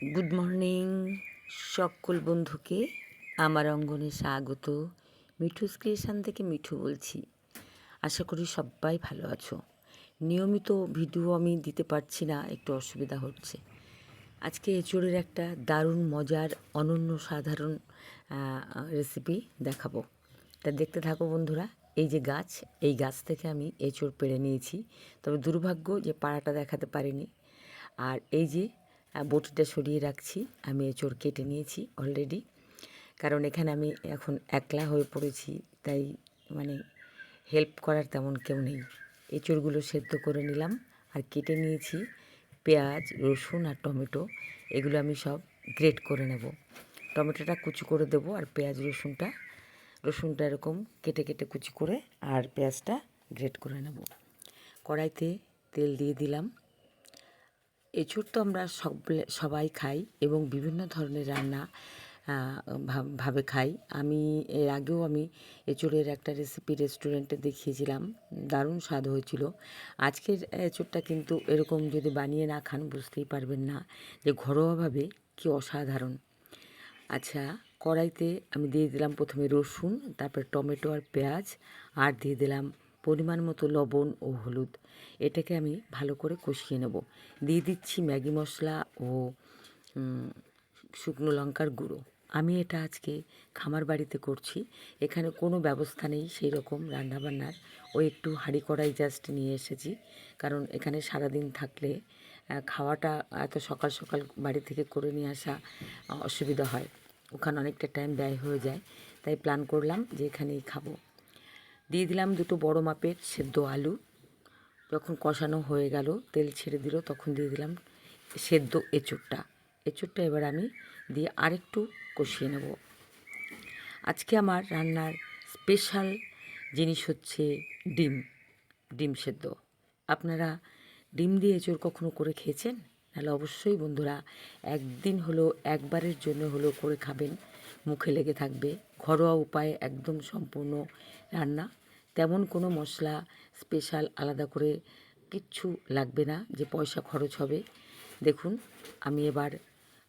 Good morning সকল বন্ধুকে। আমার অঙ্গনে স্বাগত। মিঠু ক্রিয়েশন থেকে মিঠু বলছি। আশা করি সবাই ভালো আছো। নিয়মিত ভিডিও আমি দিতে পারছি না, একটু অসুবিধা হচ্ছে। আজকে এঁচড়ের একটা দারুণ মজার, অনন্য সাধারণ রেসিপি দেখাবো। তা দেখতে থাকো বন্ধুরা, এই যে গাছ, এই গাছ থেকে আমি এঁচড় পেড়ে নিয়েছি। তবে দুর্ভাগ্য যে পাড়াটা দেখাতে পারিনি। আর এই যে বটিটা সরিয়ে রাখছি। আমি এঁচড় কেটে নিয়েছি অলরেডি কারণ এখানে আমি এখন একলা হয়ে পড়েছি, তাই মানে হেল্প করার তেমন কেউ নেই। এঁচড়গুলো সেদ্ধ করে নিলাম আর কেটে নিয়েছি পেঁয়াজ, রসুন আর টমেটো। এগুলো আমি সব গ্রেট করে নেব। টমেটোটা কুচি করে দেবো আর পেঁয়াজ, রসুনটা। রসুনটা এরকম কেটে কেটে কুচি করে আর পেঁয়াজটা গ্রেট করে নেব। কড়াইতে তেল দিয়ে দিলাম। এঁচুড় তো আমরা সব সবাই খাই এবং বিভিন্ন ধরনের রান্না ভাবে খাই। আমি, এর আগেও আমি এঁচুড়ের একটা রেসিপি রেস্টুরেন্টে দেখিয়েছিলাম। দারুণ স্বাদ হয়েছিল। আজকের এঁচুড়টা কিন্তু এরকম যদি বানিয়ে না খান বুঝতেই পারবেন না যে ঘরোয়াভাবে কি অসাধারণ। আচ্ছা কড়াইতে আমি দিয়ে দিলাম প্রথমে রসুন, তারপরে টমেটো আর পেঁয়াজ, আর দিয়ে দিলাম পরিমাণ মতো লবণ ও হলুদ। এটাকে আমি ভালো করে কষিয়ে নেব। দিয়ে দিচ্ছি ম্যাগি মশলা ও শুকনো লঙ্কার গুঁড়ো। আমি এটা আজকে খামার বাড়িতে করছি। এখানে কোনো ব্যবস্থা নেই সেই রকম রান্নাবান্নার। ও একটু হাঁড়ি কড়াই জাস্ট নিয়ে এসেছি। কারণ এখানে সারাদিন থাকলে খাওয়াটা এত সকাল সকাল বাড়ি থেকে করে নিয়ে আসা অসুবিধা হয়। ওখানে অনেকটা টাইম ব্যয় হয়ে যায়। তাই প্ল্যান করলাম যে এখানেই খাব। দিয়ে দিলাম দুটো বড় মাপের সেদ্ধ আলু। যখন কষানো হয়ে গেল, তেল ছেড়ে দিল, তখন দিয়ে দিলাম সেদ্ধ এঁচুরটা এঁচুরটা এবার আমি দিয়ে আরেকটু কষিয়ে নেব। আজকে আমার রান্নার স্পেশাল জিনিস হচ্ছে ডিম ডিম সেদ্ধ। আপনারা ডিম দিয়ে এঁচুর কখনো করে খেয়েছেন? তাহলে অবশ্যই বন্ধুরা একদিন হলো একবারের জন্য হলো করে খাবেন। মুখে লেগে থাকবে। ঘরোয়া উপায়ে একদম সম্পূর্ণ রান্না তেমন কোনো মশলা স্পেশাল আলাদা করে কিচ্ছু লাগবে না যে পয়সা খরচ হবে। দেখুন, আমি এবার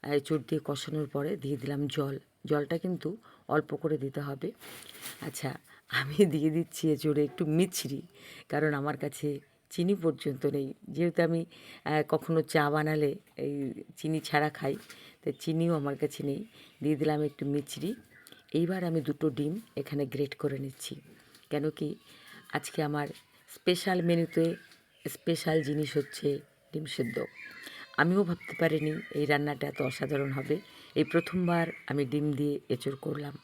এঁচড় দিয়ে কষানোর পরে দিয়ে দিলাম জল। জলটা কিন্তু অল্প করে দিতে হবে। আচ্ছা আমি দিয়ে দিচ্ছি এঁচড়ে একটু মিছরি, কারণ আমার কাছে চিনি পর্যন্ত নেই। যেহেতু আমি কখনো চা বানালে এই চিনি ছাড়া খাই তাই চিনিও আমার কাছে নেই। দিয়ে দিলাম একটু মিছরি। এইবার আমি দুটো ডিম এখানে গ্রেট করে নিচ্ছি। কেন কি আজকে আমার স্পেশাল মেনুতে স্পেশাল জিনিস হচ্ছে ডিম সেদ্ধ। আমিও ভাবতে পারিনি এই রান্নাটা এত অসাধারণ হবে। এই প্রথমবার আমি ডিম দিয়ে এঁচড় করলাম।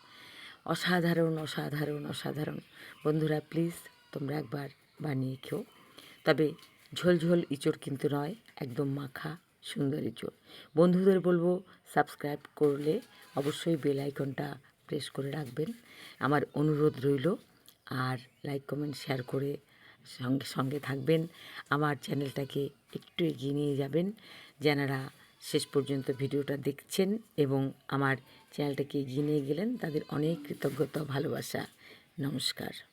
অসাধারণ অসাধারণ অসাধারণ। বন্ধুরা প্লিজ তোমরা একবার বানিয়ে খেও। তবে ঝোলঝোল ইঁচড় কিন্তু নয়, একদম মাখা সুন্দর ইঁচড়। বন্ধুদের বলব সাবস্ক্রাইব করলে অবশ্যই বেল আইকনটা প্রেস করে রাখবেন। আমার অনুরোধ রইল আর লাইক কমেন্ট শেয়ার করে সঙ্গে সঙ্গে থাকবেন। আমার চ্যানেলটাকে একটু এগিয়ে নিয়ে যাবেন, যেনারা শেষ পর্যন্ত ভিডিওটা দেখছেন এবং আমার চ্যানেলটাকে এগিয়ে নিয়ে গেলেন, তাদের অনেক কৃতজ্ঞতা, ভালোবাসা। নমস্কার।